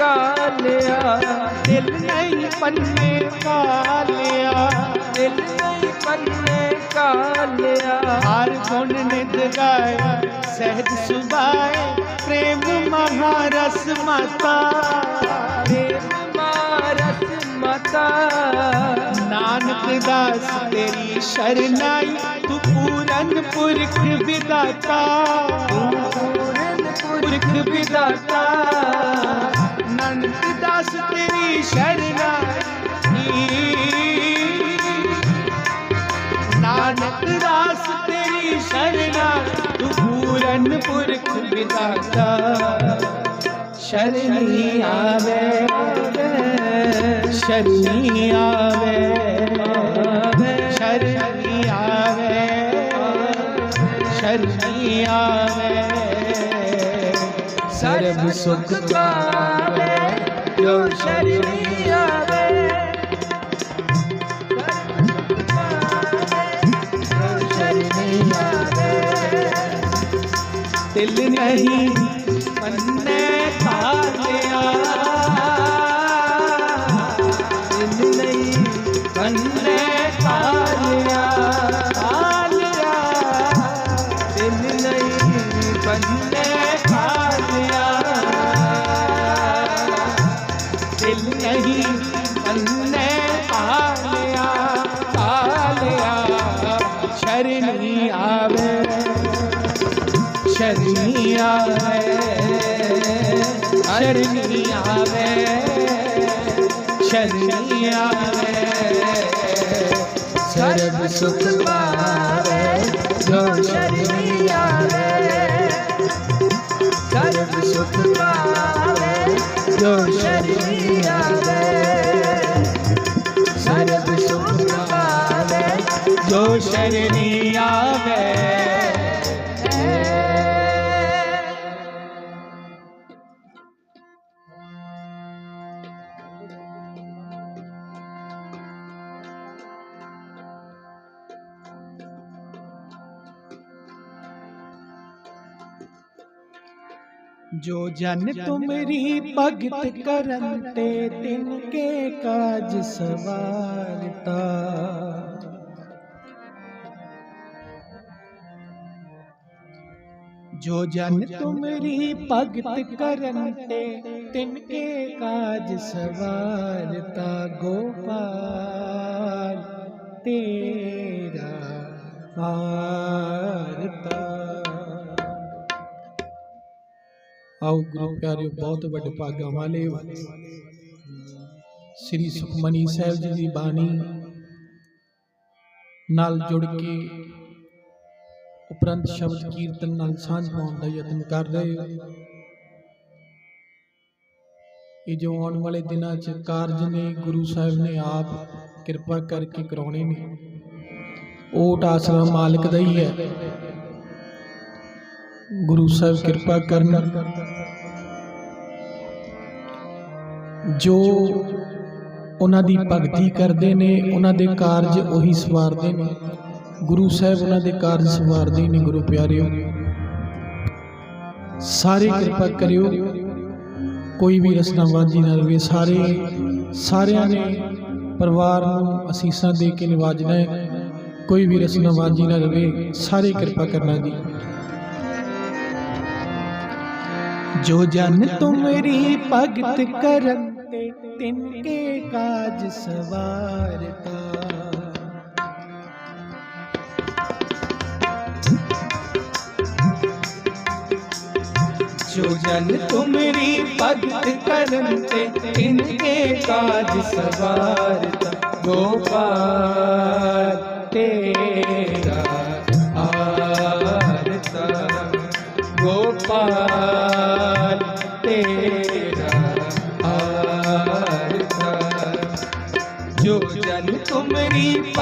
का लिया दिल नहीं पन्ने का लिया दिल नहीं पन्ने का लिया हार गुण नित गाए सहज सुबाए प्रेम महारस माता। प्रेम महारस माता। नानक दास तेरी शरणाई तू पूरन पुरख विदाता पूरन पुरख विदाता ਦਾਸ ਤੇਰੀ ਸ਼ਰਨਾਈ ਨਾਨਕ ਦਾਸ ਤੇਰੀ ਸ਼ਰਨਾ ਤੂੰ ਪੂਰਨ ਪੁਰਖ ਵਿਦਾਤਾ, ਸ਼ਰਨੀ ਆਵੇ। ਸ਼ਰਨੀ ਆਵੇ। ਸ਼ਰਨੀ ਆਵੇ। ਸ਼ਰਨੀ ਆਵੇ। ਸਰਬ ਸੁਖ ਪਾਵੇ ਮੈਨੂੰ ਸ਼ਰਮੀ ਆਵੇ ਦਿਲ ਨਹੀਂ ਮੰਨ ਸ਼ਰਨੀ ਆਵੇ ਸ਼ਰਨੀ ਆਵੇ। ਸਰਬ ਸੁਖ ਪਾਵੇ ਜੋ ਸ਼ਰਨੀ ਆਵੇ। ਸਰਬ ਸੁਖ ਪਾਵੇ ਜੋ ਸ਼ਰਨੀ ਆਵੇ। ਸਰਬ ਸੁਖ ਪਾਵੇ ਜੋ ਸ਼ਰਨੀ ਆਵੇ। जो जन तुमरी भगत करते तिनके काज सवारता। जो जन तुम्हारी भगत करते तिनके काज सवारता। गोपाल तेरा आरता ਆਓ ਗੁਰੂ ਪਿਆਰਿਓ, ਬਹੁਤ ਵੱਡੇ ਭਾਗਾਂ ਵਾਲੇ ਸ੍ਰੀ ਸੁਖਮਨੀ ਸਾਹਿਬ ਜੀ ਦੀ ਬਾਣੀ ਨਾਲ ਜੁੜ ਕੇ ਉਪਰੰਤ ਸ਼ਬਦ ਕੀਰਤਨ ਨਾਲ ਸਾਂਝ ਪਾਉਣ ਦਾ ਯਤਨ ਕਰ ਰਹੇ ਹੋ। ਇਹ ਜੋ ਆਉਣ ਵਾਲੇ ਦਿਨਾਂ 'ਚ ਕਾਰਜ ਨੇ, ਗੁਰੂ ਸਾਹਿਬ ਨੇ ਆਪ ਕਿਰਪਾ ਕਰਕੇ ਕਰਾਉਣੇ ਨੇ। ਓਟ ਆਸਰਾ ਮਾਲਕ ਦਾ ਹੀ ਹੈ। ਗੁਰੂ ਸਾਹਿਬ ਕਿਰਪਾ ਕਰਨ। ਜੋ ਉਹਨਾਂ ਦੀ ਭਗਤੀ ਕਰਦੇ ਨੇ ਉਹਨਾਂ ਦੇ ਕਾਰਜ ਉਹੀ ਸਵਾਰਦੇ ਨੇ। ਗੁਰੂ ਸਾਹਿਬ ਉਹਨਾਂ ਦੇ ਕਾਰਜ ਸਵਾਰਦੇ ਨੇ ਗੁਰੂ ਪਿਆਰਿਓ। ਸਾਰੇ ਕਿਰਪਾ ਕਰਿਓ। ਕੋਈ ਵੀ ਰਸਨਾਵਾਜੀ ਨਾ ਰਵੇ। ਸਾਰੇ ਸਾਰਿਆਂ ਨੇ ਪਰਿਵਾਰ ਨੂੰ ਅਸੀਸਾਂ ਦੇ ਕੇ ਨਿਵਾਜਣਾ ਹੈ। ਕੋਈ ਵੀ ਰਸਨਾਵਾਜੀ ਨਾ ਰਵੇ। ਸਾਰੇ ਕਿਰਪਾ ਕਰਨਾ ਜੀ। जो जन तुम्हारी भगत करते, तिनके काज सवारता जो जन तुम्हारी भगत करते, तिनके काज सवारता गोपाल तेरा आरता गोपाल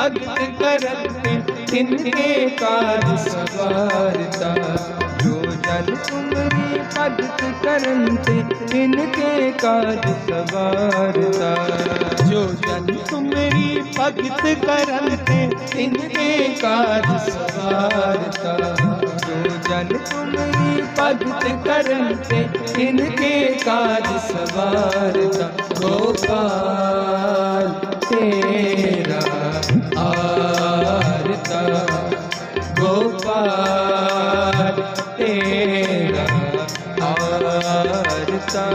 भक्त करते इनके कार सवारता जो जन तुम्हारी भक्त करते इनके कार सवारता जो जन तुम्हारी भक्त करते इनके कार सवारता जो जन तुम्हारी भक्त इनके कार सवारता गोपाल, तेरा ਪਾਰ ਤੇਰਾ ਆਰਤਾ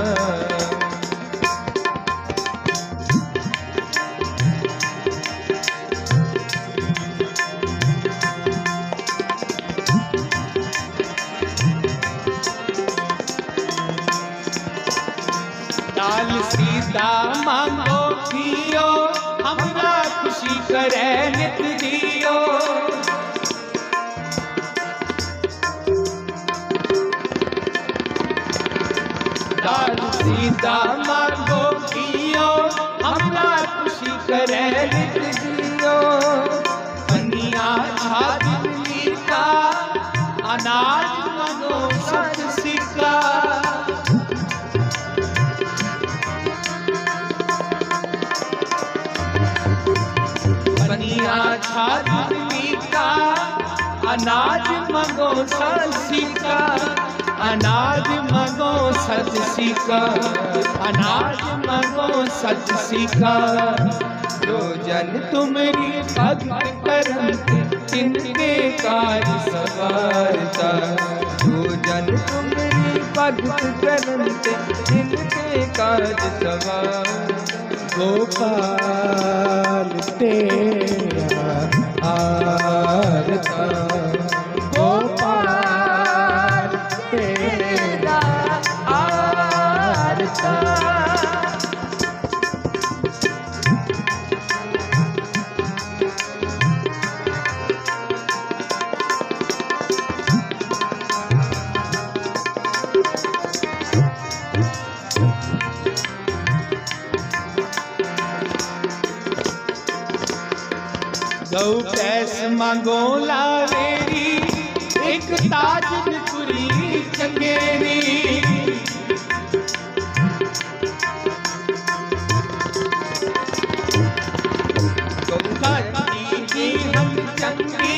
करे कन्या छाती अनाज मनो सत। सिका बनिया छाती अनाज मगो का अनाज मगो सच का अनाज मगो सच का जो जन तुमरी भक्त करम इनके काज सवारता जो जन तुम्हारी भगत करन ते इनके काज सवारता गोपाल तेरा आरता गौ कैस मांगो लावेरी एक ताज पुरी चंगेरी हम चंगी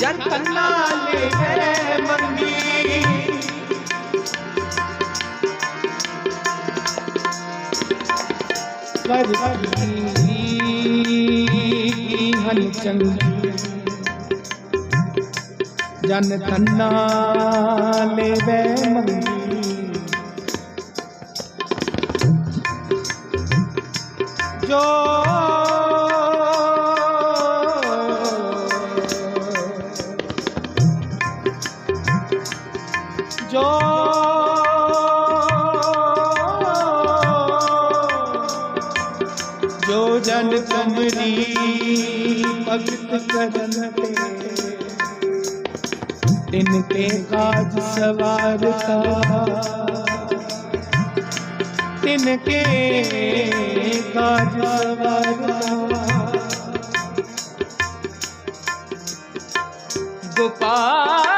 जन मंगी। चंगी जन तन्ना ले जो भक्त करते इनके काज सवारता तिनके काज सवारता गोपाल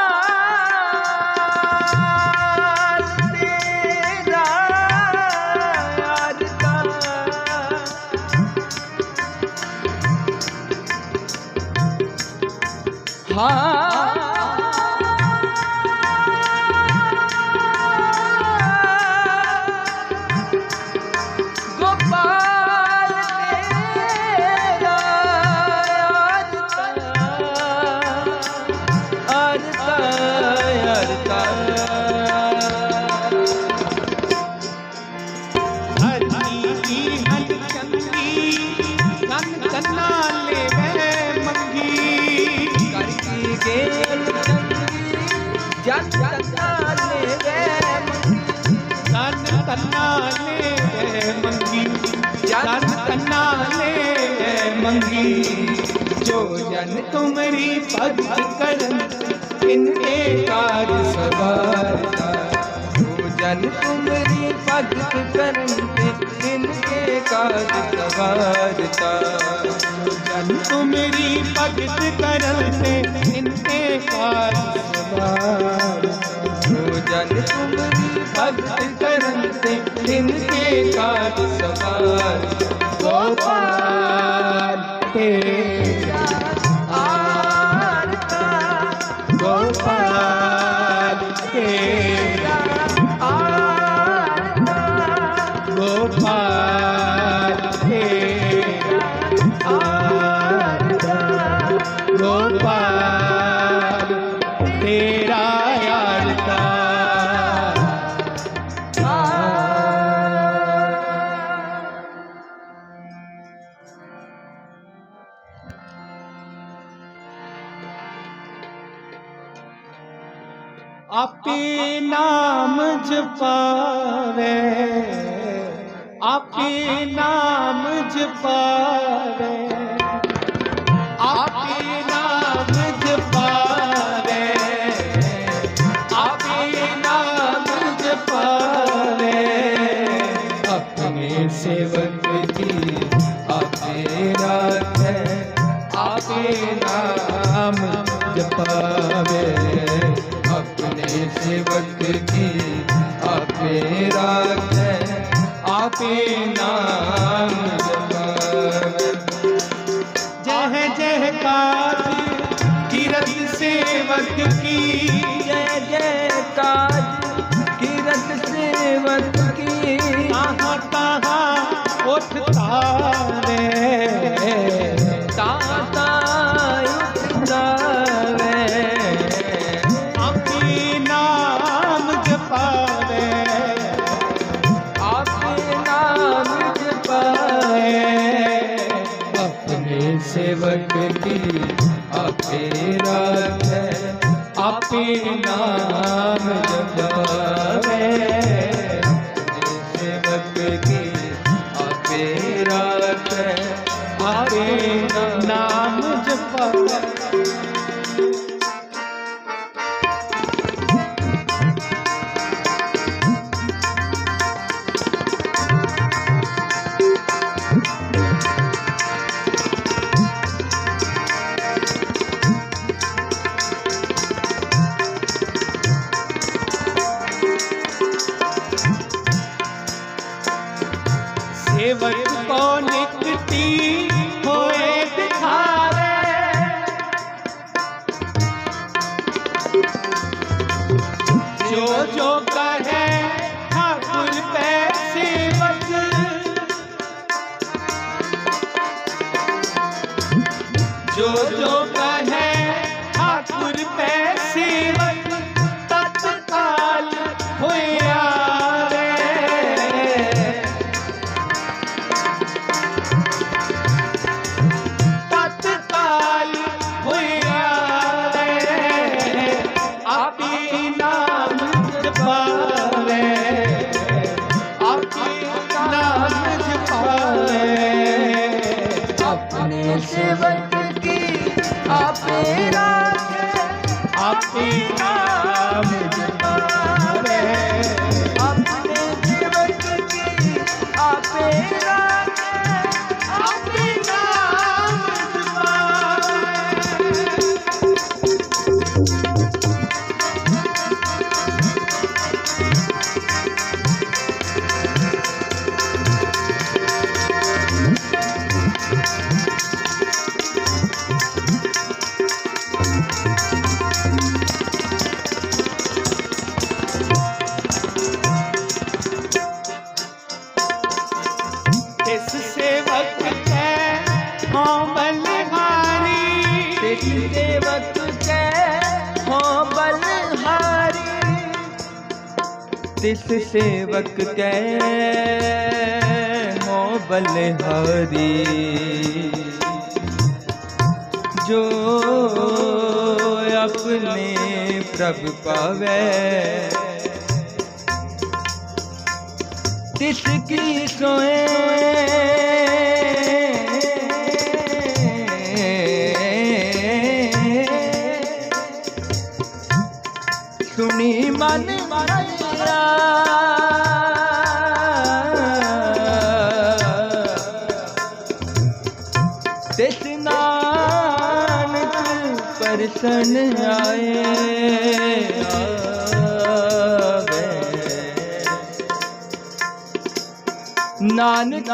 மா जन तुमरी भक्त करन इनके कार सवारता। जो जन तुम्हारी भगत करते इनके काज सवारता। जन तुमरी भक्त करते इनके सवार जो जन तुम्हारी भगत करते इनके काज सवार गोपाल तेरा आरता ਆਪੇ ਨਾਮ ਜਪਾਵੇ ਆਪੇ ਨਾਮ ਜਪਾਵੇ। सेवक की आपे राख आपे नाम मेरे सेवक की आपे है। आपे नाम जपावे सेवक की आपे रात है। आपे नाम जपावे ਤਿਸ ਸੇਵਕ ਕੈ ਮੋ ਬਲਿਹਾਰੀ। ਜੋ ਆਪਣੇ ਪ੍ਰਭ ਪਾਵੇ। ਤਿਸ ਕੀ ਸੋਏ ਦਰਸ਼ਨ ਆਏ। ਆਵੇ ਨਾਨਕ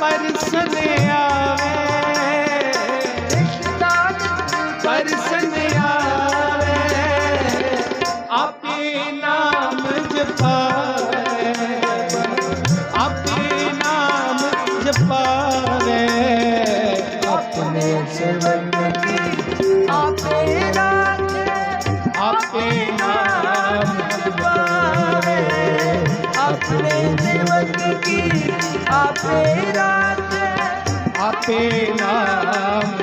परसन आवे। परसन आवे। अपने नाम जपावे। अपने नाम जपावे। अपने सेवन अपने जीवन की ਆਪੇ ਰਾਖੇ ਆਪੇ ਨਾਮ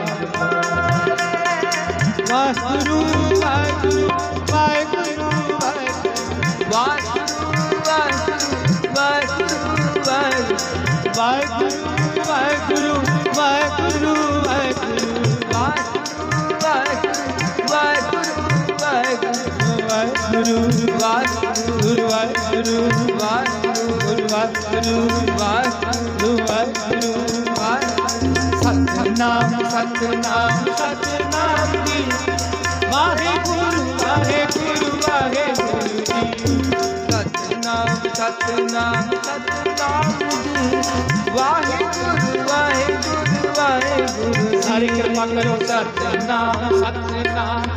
ਜਪਾਵੇ ਵਾਹਿਗੁਰੂ ਵਾਹਿਗੁਰੂ ਵਾਹਿਗੁਰੂ ਵਾਹਿਗੁਰੂ ਵਾਹਿਗੁਰੂ ਵਾਹਿਗੁਰੂ ਵਾਹਿਗੁਰੂ ਵਾਹਿਗੁਰੂ ਵਾਹਿਗੁਰੂ ਵਾਹਿਗੁਰੂ ਵਾਹਿਗੁਰੂ ਵਾਹਿਗੁਰੂ ਵਾਹਿਗੁਰੂ ਵਾਹਿਗੁਰੂ ਵਾਹਿਗੁਰੂ ਵਾਹਿਗੁਰੂ ਵਾਹਿਗੁਰੂ ਸਤਨਾਮ ਸਤਨਾਮ ਸਤਨਾਮ ਜੀ ਵਾਹਿਗੁਰੂ ਵਾਹਿਗੁਰੂ ਵਾਹਿਗੁਰੂ ਜੀ ਸਤਨਾਮ ਸਤਨਾਮ ਸਤਨਾਮ ਜੀ ਵਾਹਿਗੁਰੂ ਵਾਹਿਗੁਰੂ ਵਾਹਿਗੁਰੂ ਸਾਰੀ ਕਿਰਪਾ ਕਰੋ ਸਤਨਾਮ ਸਤਨਾਮ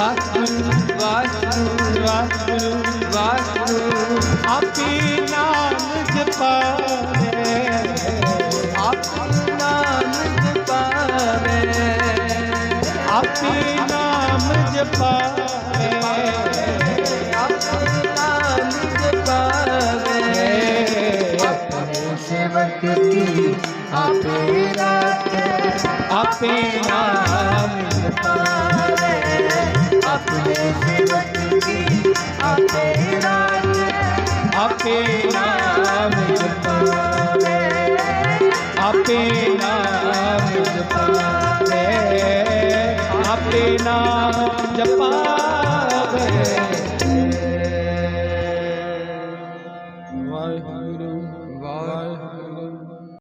वाहेगुरु वाहेगुरु वाहेगुरु वाहेगुरु आप नाम जपावे आप नाम जपावे आप नाम नाम जपावे अपने सेवक की अपने सेवक की अपेरा अपेरा अपेरा अपने नाम जपा